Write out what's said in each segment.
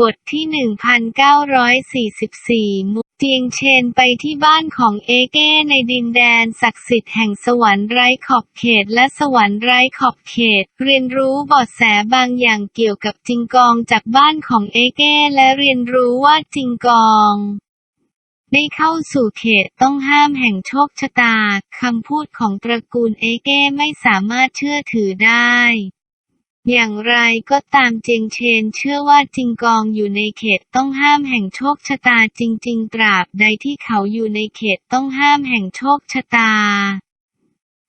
บทที่ 1944 มุกเจียงเชนไปที่บ้านของเอเก้ในดินแดนศักดิ์สิทธิ์แห่งสวรรค์ไร้ขอบเขตและสวรรค์ไร้ขอบเขต เรียนรู้เบาะแสบางอย่างเกี่ยวกับจิงกองจากบ้านของเอเก้และเรียนรู้ว่าจิงกองได้เข้าสู่เขตต้องห้ามแห่งโชคชะตา คำพูดของตระกูลเอเก้ไม่สามารถเชื่อถือได้ อย่างไรก็ตามเจงเชนเชื่อว่าจิงกองอยู่ในเขตต้องห้ามแห่งโชคชะตาจริง ๆ ตราบใดที่เขาอยู่ในเขตต้องห้ามแห่งโชคชะตา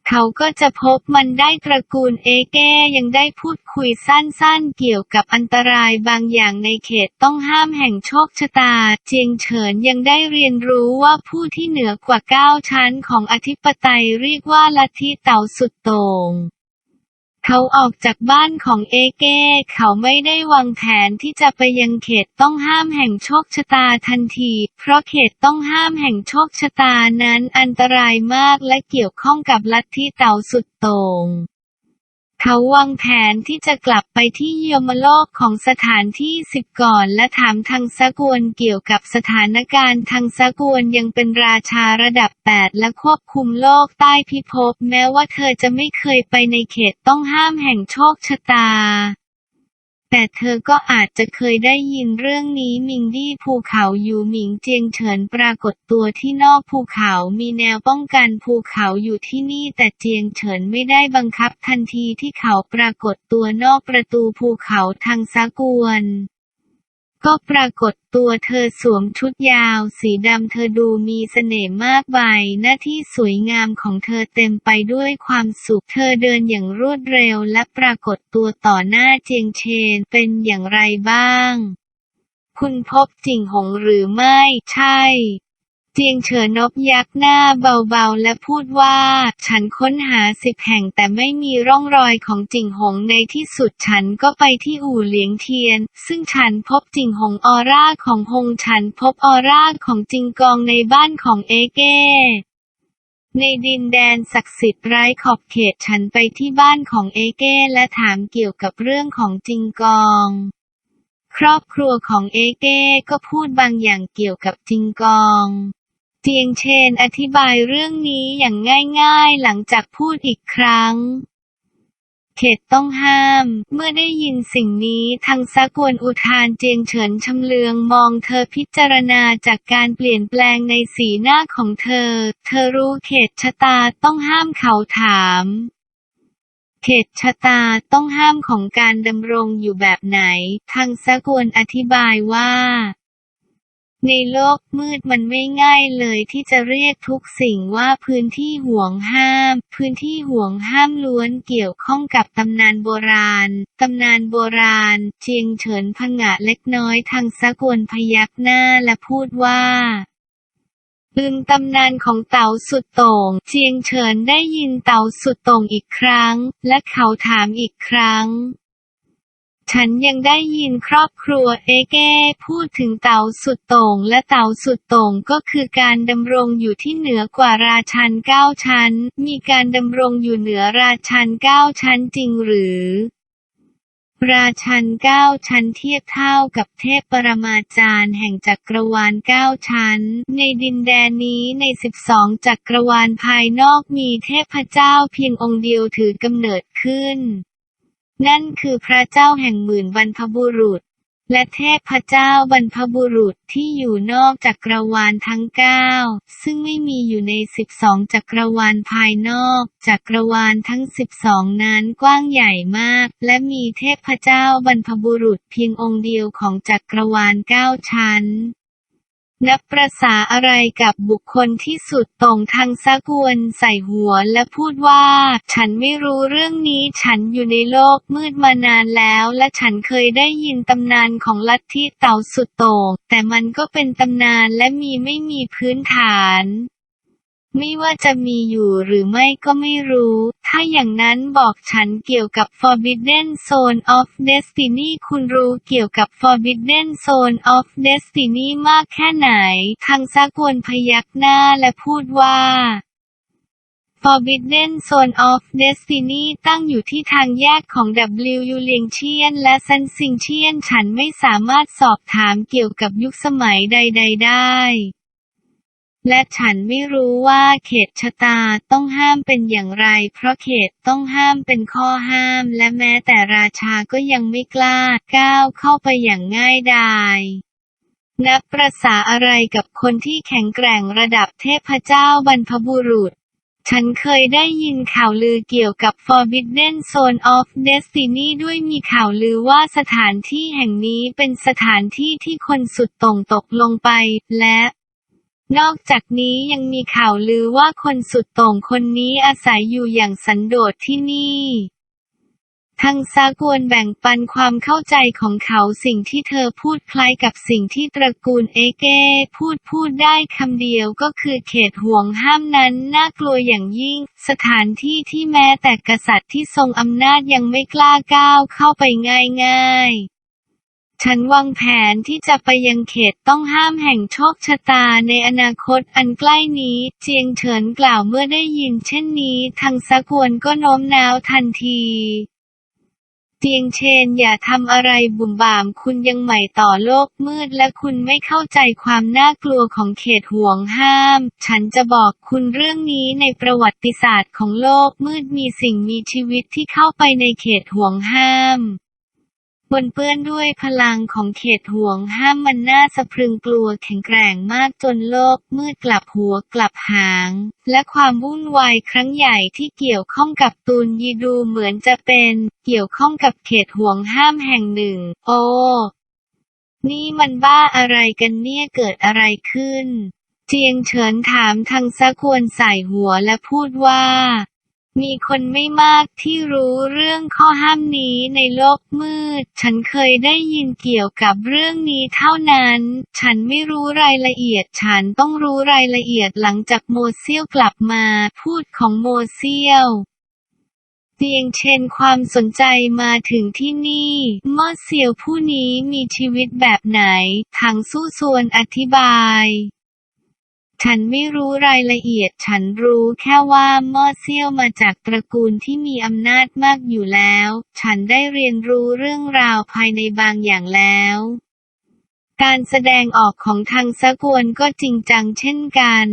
เขาก็จะพบมันได้ตระกูลเอเก้ยังได้พูดคุยสั้นๆ เกี่ยวกับอันตรายบางอย่างในเขตต้องห้ามแห่งโชคชะตา เจียงเฉินยังได้เรียนรู้ว่าผู้ที่เหนือกว่าเก้าชั้นของอธิปไตยเรียกว่าลัทธิเต่าสุดโต่ง เขาออกจากบ้านของเอเก้ เขาไม่ได้วางแผนที่จะไปยังเขตต้องห้ามแห่งโชคชะตาทันที เพราะเขตต้องห้ามแห่งโชคชะตานั้นอันตรายมากและเกี่ยวข้องกับลัทธิเต่าสุดโต่ง เขาวางแผนที่จะกลับไปที่ยมโลกของสถานที่สิบก่อน และถามทางซากวนเกี่ยวกับสถานการณ์ทางซากวนยังเป็นราชาระดับ 8 และควบคุมโลกใต้พิภพแม้ว่าเธอจะไม่เคยไปในเขตต้องห้ามแห่งโชคชะตา แต่เธอก็อาจจะเคยได้ยินเรื่องนี้มิงดี้ภูเขาอยู่หมิงเจียงเฉินปรากฏตัวที่นอกภูเขามีแนวป้องกันภูเขาอยู่ที่นี่แต่เจียงเฉินไม่ได้บังคับทันทีที่เขาปรากฏตัวนอกประตูภูเขาทางซากวน ก็ปรากฏตัวเธอสวมชุดยาว สีดำเธอดูมีเสน่ห์มากใบหน้าที่สวยงามของเธอเต็มไปด้วยความสุข เธอเดินอย่างรวดเร็วและปรากฏตัวต่อหน้าเจียงเชนเป็นอย่างไรบ้าง คุณพบจิงหงหรือไม่ ใช่ เจียงเฉินนบยักหน้าเบาๆ และพูดว่า ฉันค้นหาสิบแห่งแต่ไม่มีร่องรอยของจิงหงในที่สุดฉันก็ไปที่อู่เหลียงเทียน ซึ่งฉันพบจิงหงออร่าของหงฉันพบออร่าของจิงกองในบ้านของเอเก้ในดินแดนศักดิ์สิทธิ์ไร้ขอบเขตฉันไปที่บ้านของเอเก้และถามเกี่ยวกับเรื่องของจิงกอง ครอบครัวของเอเก้ก็พูดบางอย่างเกี่ยวกับจิงกอง เจียงเชนอธิบายเรื่องนี้อย่างง่ายๆหลังจากพูดอีกครั้ง เขตต้องห้าม เมื่อได้ยินสิ่งนี้ทางซากวนอุทานเจียงเฉินชำเลืองมองเธอพิจารณาจากการเปลี่ยนแปลงในสีหน้าของเธอ เธอรู้เขตชะตาต้องห้ามเขาถามเขตชะตาต้องห้ามของการดำรงอยู่แบบไหน ทางซากวนอธิบายว่า ในโลกมืดมันไม่ง่ายเลยที่จะเรียกทุกสิ่งว่าพื้นที่ห่วงห้าม พื้นที่ห่วงห้ามล้วนเกี่ยวข้องกับตำนานโบราณ ตำนานโบราณ เจียงเฉินผงะเล็กน้อยทางสะกวนพยักหน้าและพูดว่าลืมตำนานของเต๋าสุดโต่ง เจียงเฉินได้ยินเต๋าสุดโต่งอีกครั้ง และเขาถามอีกครั้ง ฉันยังได้ยินครอบครัวเอเก้พูดถึงเต่าสุดโต่งและเต่าสุดโต่งก็คือการดำรงอยู่ที่เหนือกว่าราชันเก้าชั้น มีการดำรงอยู่เหนือราชันเก้าชั้นจริงหรือ ราชันเก้าชั้นเทียบเท่ากับเทพปรมาจารย์แห่งจักรวาลเก้าชั้น ในดินแดนนี้ใน12จักรวาลภายนอกมีเทพเจ้าเพียงองค์เดียวถือกำเนิดขึ้น นั่นคือพระเจ้าแห่งหมื่นบรรพบุรุษ และเทพเจ้าบรรพบุรุษที่อยู่นอกจักรวาลทั้งเก้าซึ่งไม่มีอยู่ใน12จักรวาลภายนอกจักรวาลทั้ง12นั้นกว้างใหญ่มาก และมีเทพเจ้าบรรพบุรุษเพียงองค์เดียวของจักรวาลเก้าชั้น นับประษาอะไรกับบุคคลที่สุดตรงทางซากวนใส่หัวและพูดว่า ฉันไม่รู้เรื่องนี้ฉันอยู่ในโลกมืดมานานแล้วและฉันเคยได้ยินตำนานของลัทธิเต่าสุดโต่งแต่มันก็เป็นตำนานและมีไม่มีพื้นฐาน ไม่ว่าจะมีอยู่หรือไม่ก็ไม่รู้ ถ้าอย่างนั้นบอกฉันเกี่ยวกับ Forbidden Zone of Destiny คุณรู้เกี่ยวกับ Forbidden Zone of Destiny มากแค่ไหน ทางซากวนพยักหน้าและพูดว่า Forbidden Zone of Destiny ตั้งอยู่ที่ทางแยกของ W เลียงเชียนและซันซิงเชียนฉันไม่สามารถสอบถามเกี่ยวกับยุคสมัยใด ๆ ได้ และฉันไม่รู้ว่าเขตชะตาต้องห้ามเป็นอย่างไร เพราะเขตต้องห้ามเป็นข้อห้าม และแม้แต่ราชาก็ยังไม่กล้าก้าวเข้าไปอย่างง่ายดายนับประสาอะไรกับคนที่แข็งแกร่งระดับเทพเจ้าบรรพบุรุษ ฉันเคยได้ยินข่าวลือเกี่ยวกับ Forbidden Zone of Destiny ด้วยมีข่าวลือว่าสถานที่แห่งนี้เป็นสถานที่ที่คนสุดต่งตกลงไป และ นอกจากนี้ยังมีข่าวลือว่าคนสุดโต่งคนนี้อาศัยอยู่อย่างสันโดษที่นี่ทางซากวนแบ่งปันความเข้าใจของเขาสิ่งที่เธอพูดคล้ายกับสิ่งที่ตระกูลเอเก้พูดพูดได้คำเดียวก็คือเขตห่วงห้ามนั้นน่ากลัวอย่างยิ่ง สถานที่ที่แม้แต่กษัตริย์ที่ทรงอำนาจยังไม่กล้าก้าวเข้าไปง่ายๆ ฉันวางแผนที่จะไปยังเขตต้องห้ามแห่งโชคชะตาในอนาคตอันใกล้นี้ เจียงเฉินกล่าวเมื่อได้ยินเช่นนี้ ทางซากวนก็โน้มน้าวทันทีเจียงเชนอย่าทำอะไรบุ่มบามคุณยังใหม่ต่อโลกมืดและคุณไม่เข้าใจความน่ากลัวของเขตห่วงห้าม ฉันจะบอกคุณเรื่องนี้ในประวัติศาสตร์ของโลกมืดมีสิ่งมีชีวิตที่เข้าไปในเขตห่วงห้าม ปนเปื้อนด้วยพลังของเขตห่วงห้ามมันน่าสะพรึงกลัวแข็งแกร่งมากจนโลกมืดกลับหัวกลับหาง และความวุ่นวายครั้งใหญ่ที่เกี่ยวข้องกับตูนยีดูเหมือนจะเป็น เกี่ยวข้องกับเขตห่วงห้ามแห่งหนึ่ง โอ้ นี่มันบ้าอะไรกันเนี่ยเกิดอะไรขึ้น เจียงเฉินถามทางซะควรใส่หัวและพูดว่า มีคนไม่มากที่รู้เรื่องข้อห้ามนี้ในโลกมืด ฉันเคยได้ยินเกี่ยวกับเรื่องนี้เท่านั้น ฉันไม่รู้รายละเอียด ฉันต้องรู้รายละเอียดหลังจากโมเซียวกลับมา พูดของโมเซียวเตียงเชนความสนใจมาถึงที่นี่มอเซียวผู้นี้มีชีวิตแบบไหน ทางสู้ส่วนอธิบาย ฉันไม่รู้รายละเอียด ฉันรู้แค่ว่ามอดเซี่ยวมาจากตระกูลที่มีอำนาจมากอยู่แล้ว ฉันได้เรียนรู้เรื่องราวภายในบางอย่างแล้ว การแสดงออกของทางสะกวนก็จริงจังเช่นกัน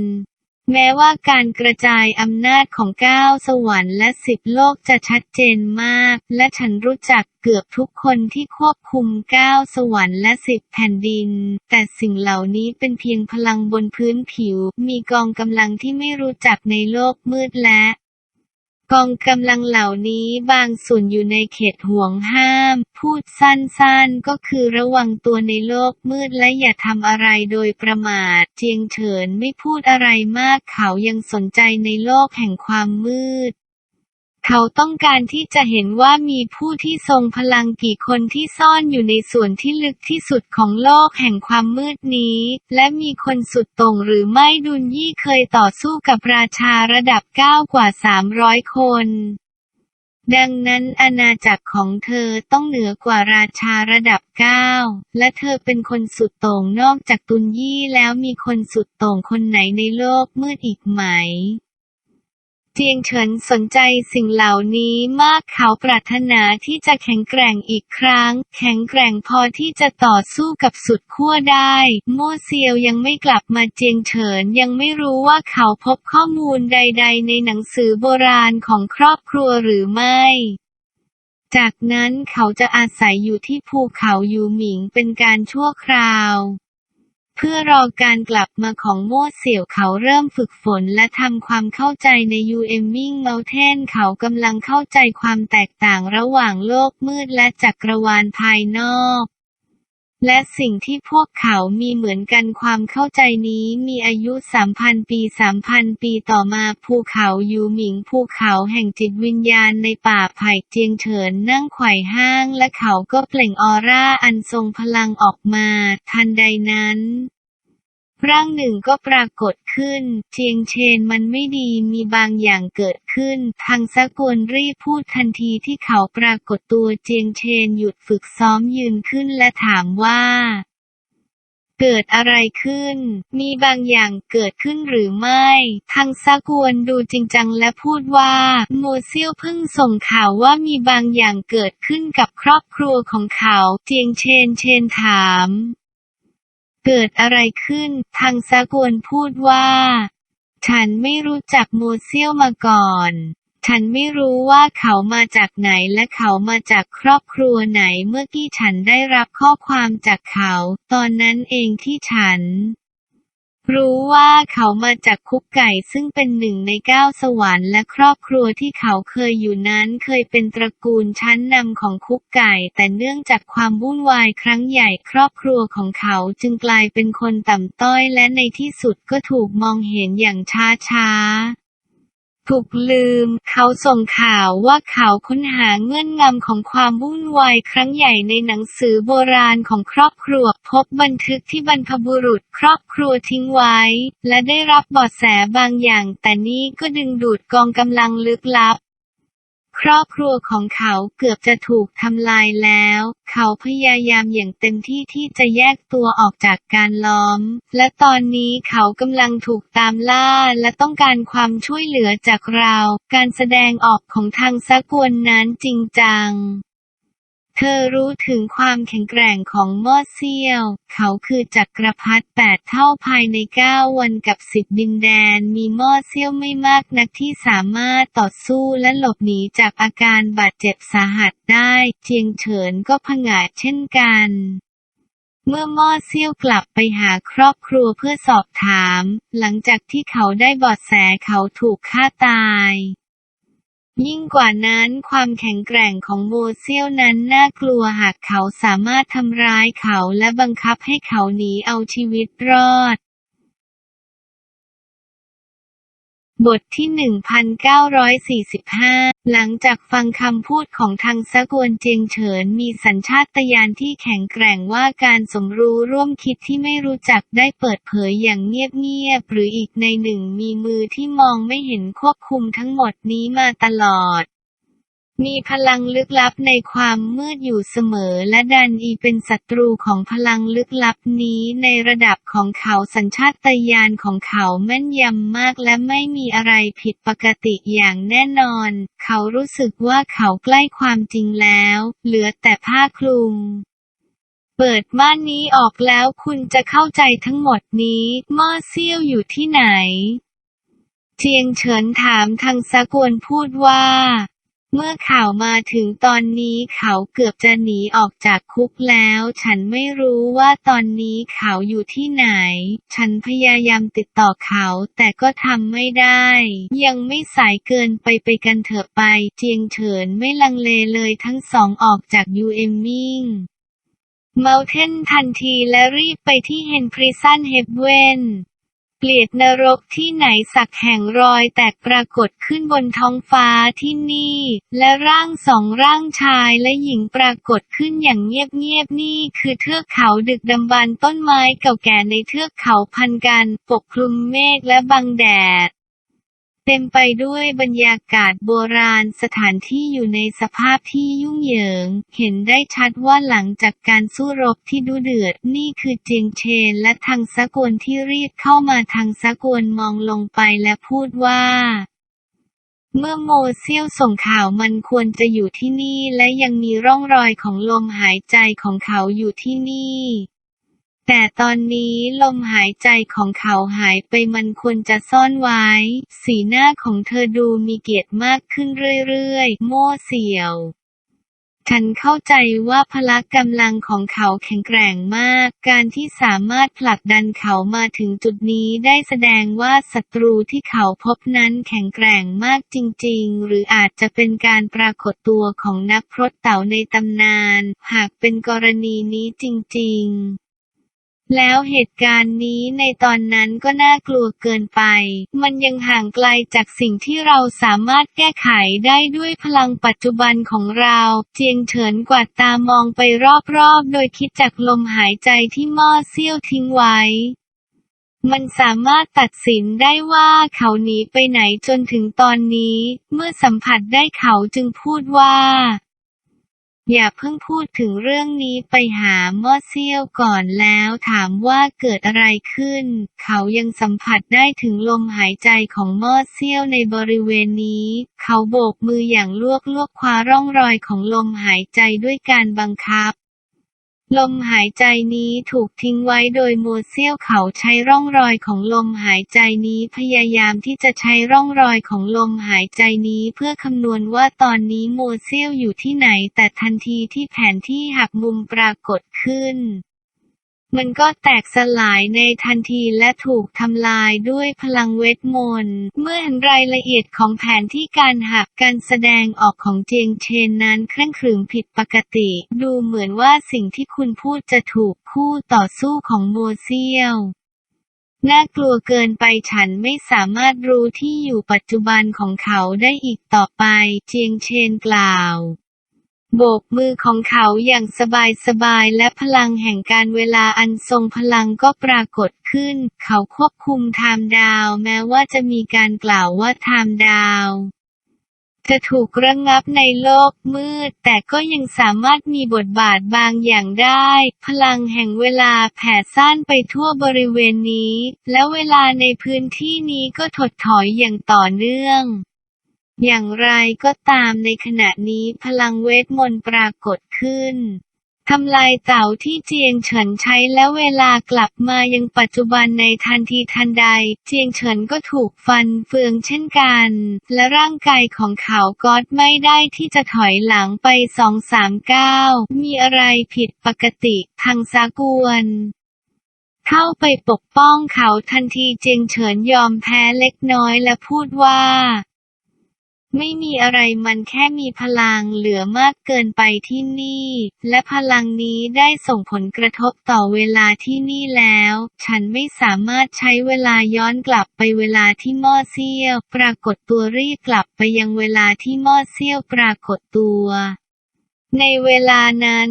แม้ว่าการกระจายอำนาจของเก้าสวรรค์และสิบโลกจะชัดเจนมาก และฉันรู้จักเกือบทุกคนที่ควบคุมเก้าสวรรค์และสิบแผ่นดิน แต่สิ่งเหล่านี้เป็นเพียงพลังบนพื้นผิว มีกองกำลังที่ไม่รู้จักในโลกมืดและ กองกำลังเหล่านี้บางส่วนอยู่ในเขตห่วงห้าม พูดสั้นๆก็คือระวังตัวในโลกมืดและอย่าทำอะไรโดยประมาท เจียงเฉินไม่พูดอะไรมากเขายังสนใจในโลกแห่งความมืด เขาต้องการที่จะเห็นว่ามีผู้ที่ทรงพลังกี่คนที่ซ่อนอยู่ในส่วนที่ลึกที่สุดของโลกแห่งความมืดนี้ และมีคนสุดต่งหรือไม่ดุนยี่เคยต่อสู้กับราชาระดับเก้ากว่า 300 คน ดังนั้นอาณาจักรของเธอต้องเหนือกว่าราชาระดับเก้าและเธอเป็นคนสุดโต่งนอกจากตุนยี่แล้วมีคนสุดโต่งคนไหนในโลกมืดอีกไหม เจียงเฉินสนใจสิ่งเหล่านี้มากเขาปรารถนาที่จะแข็งแกร่งอีกครั้ง แข็งแกร่งพอที่จะต่อสู้กับสุดขั้วได้โม่เซียวยังไม่กลับมาเจียงเฉินยังไม่รู้ว่าเขาพบข้อมูลใด ๆ ในหนังสือโบราณของครอบครัวหรือไม่จากนั้นเขาจะอาศัยอยู่ที่ภูเขายูหมิงเป็นการชั่วคราว เพื่อรอการกลับมาของโมดเสี่ยวเขาเริ่มฝึกฝนและทำความเข้าใจในยูเอมมิงเมลเทนเขากำลังเข้าใจความแตกต่างระหว่างโลกมืดและจักรวาลภายนอก และสิ่งที่พวกเขามีเหมือนกันความเข้าใจนี้มีอายุ 3,000 ปี 3,000 ปีต่อมาภูเขายูหมิงภูเขาแห่งจิตวิญญาณในป่าไผ่เจียงเฉินนั่งไขว่ห้างและเขาก็เปล่งออร่าอันทรงพลังออกมา ทันใดนั้น ร่างหนึ่งก็ปรากฏขึ้นเจียงเชนมันไม่ดีมีบางอย่างเกิดขึ้น ทางสกวนรีบพูดทันทีที่เขาปรากฏตัวเจียงเชนหยุดฝึกซ้อมยืนขึ้นและถามว่า เกิดอะไรขึ้น มีบางอย่างเกิดขึ้นหรือไม่ ทางซากวนดูจริงจังและพูดว่าโมเซียวเพิ่งส่งข่าวว่ามีบางอย่างเกิดขึ้นกับครอบครัวของเขา เจียงเชนเชนถาม เกิดอะไรขึ้น ทางซากวนพูดว่า ฉันไม่รู้จักโมเซียวมาก่อน ฉันไม่รู้ว่าเขามาจากไหนและเขามาจากครอบครัวไหนเมื่อกี้ฉันได้รับข้อความจากเขา ตอนนั้นเองที่ฉัน รู้ว่าเขามาจากคุกไก่ซึ่งเป็นหนึ่งในเก้าสวรรค์และครอบครัวที่เขาเคยอยู่นั้นเคยเป็นตระกูลชั้นนำของคุกไก่ แต่เนื่องจากความวุ่นวายครั้งใหญ่ครอบครัวของเขาจึงกลายเป็นคนต่ำต้อยและในที่สุดก็ถูกมองเห็นอย่างช้าช้า ถูกลืม เขาส่งข่าวว่าเขาค้นหาเงื่อนงำของความวุ่นวายครั้งใหญ่ในหนังสือโบราณของครอบครัว พบบันทึกที่บรรพบุรุษครอบครัวทิ้งไว้ และได้รับเบาะแสบางอย่าง แต่นี่ก็ดึงดูดกองกำลังลึกลับ ครอบครัวของเขาเกือบจะถูกทำลายแล้ว เขาพยายามอย่างเต็มที่ที่จะแยกตัวออกจากการล้อม และตอนนี้เขากำลังถูกตามล่าและต้องการความช่วยเหลือจากเรา การแสดงออกของทางซากวนนั้นจริงจัง เธอรู้ถึงความแข็งแกร่งของมอดเซียว เขาคือจักรพรรดิแปดเท่าภายในเก้าวันกับสิบดินแดน มีมอดเซียวไม่มากนักที่สามารถต่อสู้และหลบหนีจากอาการบาดเจ็บสาหัสได้ เจียงเฉินก็ผงาดเช่นกันเมื่อม่อเซี่ยวกลับไปหาครอบครัวเพื่อสอบถาม หลังจากที่เขาได้บอดแสเขาถูกฆ่าตาย ยิ่งกว่านั้นความแข็งแกร่งของโมเซียวนั้นน่ากลัวหากเขาสามารถทำร้ายเขาและบังคับให้เขาหนีเอาชีวิตรอด บทที่ 1945 หลังจากฟังคำพูดของทางซะกวนเจงเฉินมีสัญชาตญาณที่แข็งแกร่งว่าการสมรู้ร่วมคิดที่ไม่รู้จักได้เปิดเผยอย่างเงียบๆหรืออีกในหนึ่งมีมือที่มองไม่เห็นควบคุมทั้งหมดนี้มาตลอด มีพลังลึกลับในความมืดอยู่เสมอและดันอีเป็นศัตรูของพลังลึกลับนี้ในระดับของเขาสัญชาตญาณของเขาแม่นยำมากและไม่มีอะไรผิดปกติอย่างแน่นอน เขารู้สึกว่าเขาใกล้ความจริงแล้ว เหลือแต่ผ้าคลุมเปิดม่านนี้ออกแล้วคุณจะเข้าใจทั้งหมดนี้มอเซียวอยู่ที่ไหน เจียงเฉินถามทางสะกวนพูดว่า เมื่อข่าวมาถึงตอนนี้เขาเกือบจะหนีออกจากคุกแล้ว ฉันไม่รู้ว่าตอนนี้เขาอยู่ที่ไหน ฉันพยายามติดต่อเขาแต่ก็ทำไม่ได้ ยังไม่สายเกินไปไปกันเถอะไป เจียงเฉินไม่ลังเลเลยทั้งสองออกจากยูเอมมิงเมาเทนทันทีและรีบไปที่เฮนพริซันเฮเวน เปลียดนรกที่ไหนสักแห่งรอยแตกปรากฏขึ้นบนท้องฟ้าที่นี่ และร่างสองร่างชายและหญิงปรากฏขึ้นอย่างเงียบๆนี่คือเทือกเขาดึกดำบรรพ์ต้นไม้เก่าแก่ในเทือกเขาพันกัน ปกคลุมเมฆและบังแดด เต็มไปด้วยบรรยากาศโบราณสถานที่อยู่ในสภาพที่ยุ่งเหยิง เห็นได้ชัดว่าหลังจากการสู้รบที่ดุเดือด นี่คือเจียงเชนและทางสะกวนที่รีบเข้ามาทางสะกวนมองลงไปและพูดว่าเมื่อโมเซียวส่งข่าวมันควรจะอยู่ที่นี่และยังมีร่องรอยของลมหายใจของเขาอยู่ที่นี่ แต่ตอนนี้ลมหายใจของเขาหายไปมันควรจะซ่อนไว้ สีหน้าของเธอดูมีเกียรติมากขึ้นเรื่อยๆ โม่เสี่ยว ฉันเข้าใจว่าพละกำลังของเขาแข็งแกร่งมาก การที่สามารถผลักดันเขามาถึงจุดนี้ได้แสดงว่าศัตรูที่เขาพบนั้นแข็งแกร่งมากจริง ๆ หรืออาจจะเป็นการปรากฏตัวของนักพรตเต่าในตำนาน หากเป็นกรณีนี้จริง ๆ แล้วเหตุการณ์นี้ในตอนนั้นก็น่ากลัวเกินไป มันยังห่างไกลจากสิ่งที่เราสามารถแก้ไขได้ด้วยพลังปัจจุบันของเรา เจียงเฉินกวาดตามองไปรอบๆ โดยคิดจากลมหายใจที่ม่อเซี่ยวทิ้งไว้ มันสามารถตัดสินได้ว่าเขาหนีไปไหนจนถึงตอนนี้ เมื่อสัมผัสได้เขาจึงพูดว่า อย่าเพิ่งพูดถึงเรื่องนี้ไปหาหม่อเซี่ยวก่อนแล้วถามว่าเกิดอะไรขึ้น เขายังสัมผัสได้ถึงลมหายใจของหม่อเซี่ยวในบริเวณนี้ เขาโบกมืออย่างลวกลวกคว้าร่องรอยของลมหายใจด้วยการบังคับ ลมหายใจนี้ถูกทิ้งไว้โดยโมเซียวเขาใช้ร่องรอยของลมหายใจนี้พยายามที่จะใช้ร่องรอยของลมหายใจนี้เพื่อคำนวณว่าตอนนี้โมเซียวอยู่ที่ไหน แต่ทันทีที่แผนที่หักมุมปรากฏขึ้น มันก็แตกสลายในทันทีและถูกทำลายด้วยพลังเวทมนต์ เมื่อเห็นรายละเอียดของแผนที่การหักการแสดงออกของเจียงเชนนั้นเคร่งขรึมผิดปกติ ดูเหมือนว่าสิ่งที่คุณพูดจะถูกคู่ต่อสู้ของโมเซียวน่ากลัวเกินไปฉันไม่สามารถรู้ที่อยู่ปัจจุบันของเขาได้อีกต่อไป เจียงเชนกล่าว โบกมือของเขาอย่างสบายๆและพลังแห่งการเวลาอันทรงพลังก็ปรากฏขึ้น เขาควบคุมไทม์ดาวแม้ว่าจะมีการกล่าวว่าไทม์ดาวจะถูกระงงับในโลกมืด แต่ก็ยังสามารถมีบทบาทบางอย่างได้ พลังแห่งเวลาแผ่ซ่านไปทั่วบริเวณนี้ และเวลาในพื้นที่นี้ก็ถดถอยอย่างต่อเนื่อง อย่างไรก็ตามในขณะนี้พลังเวทมนต์ปรากฏขึ้นทำลายเต่าที่เจียงเฉินใช้และเวลากลับมายังปัจจุบันในทันทีทันใด เจียงเฉินก็ถูกฟันเฟืองเช่นกัน และร่างกายของเขาก็ไม่ได้ที่จะถอยหลังไปสองสามก้าวมีอะไรผิดปกติทางสากวนเข้าไปปกป้องเขาทันทีเจียงเฉินยอมแพ้เล็กน้อยและพูดว่า ไม่มีอะไรมันแค่มีพลังเหลือมากเกินไปที่นี่ และพลังนี้ได้ส่งผลกระทบต่อเวลาที่นี่แล้ว ฉันไม่สามารถใช้เวลาย้อนกลับไปเวลาที่ม้อเซี่ยว ปรากฏตัวรีบกลับไปยังเวลาที่ม้อเซี่ยวปรากฏตัวในเวลานั้น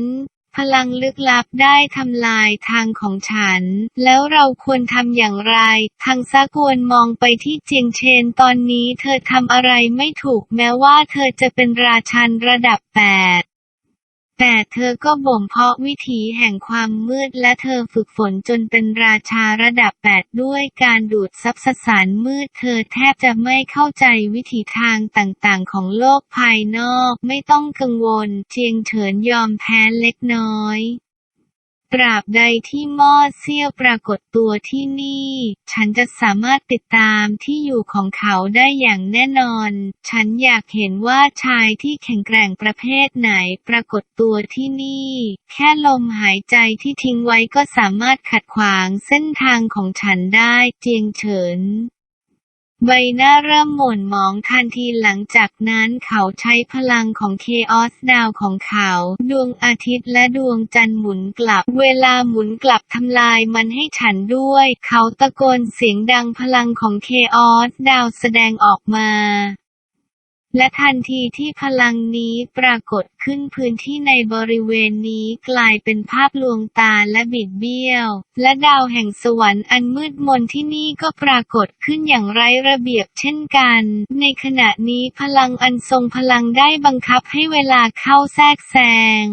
พลังลึกลับได้ทำลายทางของฉัน แล้วเราควรทำอย่างไร ทางซากวนมองไปที่เจียงเชนตอนนี้เธอทำอะไรไม่ถูกแม้ว่าเธอจะเป็นราชันระดับแปด แต่เธอก็บ่มเพาะวิถีแห่งความมืดและเธอฝึกฝนจนเป็นราชาระดับแปดด้วยการดูดซับสสารมืด เธอแทบจะไม่เข้าใจวิถีทางต่างๆ ของโลกภายนอก ไม่ต้องกังวล เจียงเฉินยอมแพ้เล็กน้อย ตราบใดที่ม้อเซี่ยวปรากฏตัวที่นี่ ฉันจะสามารถติดตามที่อยู่ของเขาได้อย่างแน่นอน ฉันอยากเห็นว่าชายที่แข็งแกร่งประเภทไหนปรากฏตัวที่นี่ แค่ลมหายใจที่ทิ้งไว้ก็สามารถขัดขวางเส้นทางของฉันได้เจียงเฉิน ใบหน้าเริ่มหม่นหมองทันทีหลังจากนั้นเขาใช้พลังของเคออสดาวของเขา ดวงอาทิตย์และดวงจันทร์หมุนกลับ เวลาหมุนกลับทำลายมันให้ฉันด้วย เขาตะโกนเสียงดังพลังของเคออสดาวแสดงออกมา และทันทีที่พลังนี้ปรากฏขึ้นพื้นที่ในบริเวณนี้กลายเป็นภาพลวงตาและบิดเบี้ยว และดาวแห่งสวรรค์อันมืดมนที่นี่ก็ปรากฏขึ้นอย่างไร้ระเบียบเช่นกัน ในขณะนี้พลังอันทรงพลังได้บังคับให้เวลาเข้าแทรกแซง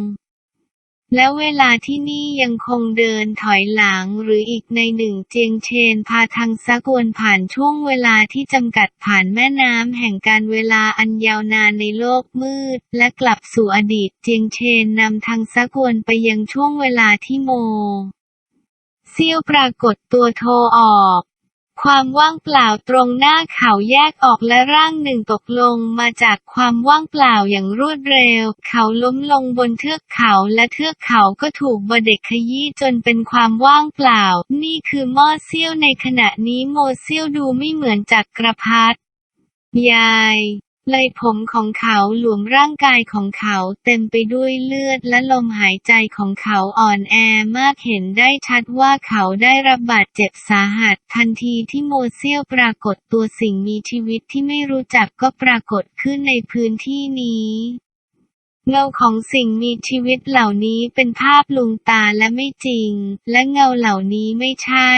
และเวลาที่นี่ยังคงเดินถอยหลังหรืออีกในหนึ่งเจียงเชนพาทางซากวนผ่านช่วงเวลาที่จำกัดผ่านแม่น้ำแห่งการเวลาอันยาวนานในโลกมืด และกลับสู่อดีตเจียงเชนนำทางซากวนไปยังช่วงเวลาที่โมเซี่ยวปรากฏตัวโทรออก ความว่างเปล่าตรงหน้าเขาแยกออกและร่างหนึ่งตกลงมาจากความว่างเปล่าอย่างรวดเร็ว เขาล้มลงบนเทือกเขาและเทือกเขาก็ถูกบเด็กขยี้จนเป็นความว่างเปล่า นี่คือมอเซี่ยวในขณะนี้โมเซี่ยวดูไม่เหมือนจักรพรรดิยาย ลยผมของเขาหลวมร่างกายของเขาเต็มไปด้วยเลือดและลมหายใจของเขาอ่อนแอมากเห็นได้ชัดว่าเขาได้รับบาดเจ็บสาหัส ทันทีที่โมเซียวปรากฏตัวสิ่งมีชีวิตที่ไม่รู้จักก็ปรากฏขึ้นในพื้นที่นี้เงาของสิ่งมีชีวิตเหล่านี้เป็นภาพลวงตาและไม่จริง และเงาเหล่านี้ไม่ใช่